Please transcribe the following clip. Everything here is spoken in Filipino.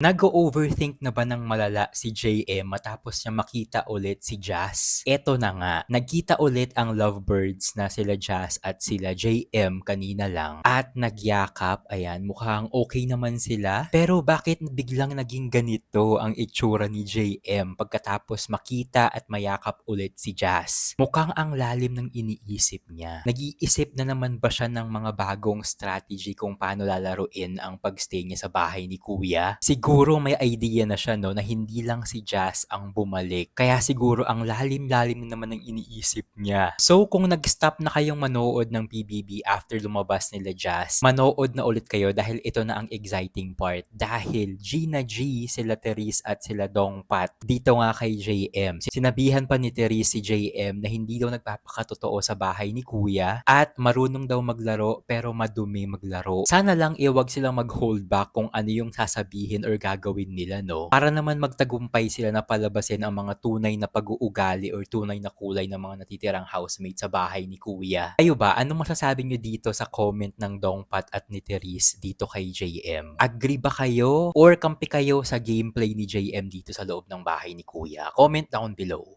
Nag-o-overthink na ba ng malala si JM matapos niya makita ulit si Jazz? Eto na nga, nagkita ulit ang lovebirds na sila Jazz at sila JM kanina lang at nagyakap. Ayan, mukhang okay naman sila. Pero bakit biglang naging ganito ang itsura ni JM pagkatapos makita at mayakap ulit si Jazz? Mukhang ang lalim ng iniisip niya. Nag-iisip na naman ba siya ng mga bagong strategy kung paano lalaruin ang pagstay niya sa bahay ni Kuya? Siguro may idea na siya no na hindi lang si Jazz ang bumalik. Kaya siguro ang lalim-lalim na naman ng iniisip niya. So kung nag-stop na kayong manood ng PBB after lumabas nila Jazz, manood na ulit kayo dahil ito na ang exciting part. Dahil Gina G, sila Therese at sila Dongpat dito nga kay JM. Sinabihan pa ni Therese si JM na hindi daw nagpapakatotoo sa bahay ni Kuya at marunong daw maglaro pero madumi maglaro. Sana lang iwag silang mag-hold back kung ano yung sasabihin or gagawin nila, no? Para naman magtagumpay sila na palabasin ang mga tunay na pag-uugali or tunay na kulay ng mga natitirang housemate sa bahay ni Kuya. Kayo ba, anong masasabi nyo dito sa comment ng Dongpat at ni Therese dito kay JM? Agree ba kayo or kampi kayo sa gameplay ni JM dito sa loob ng bahay ni Kuya? Comment down below.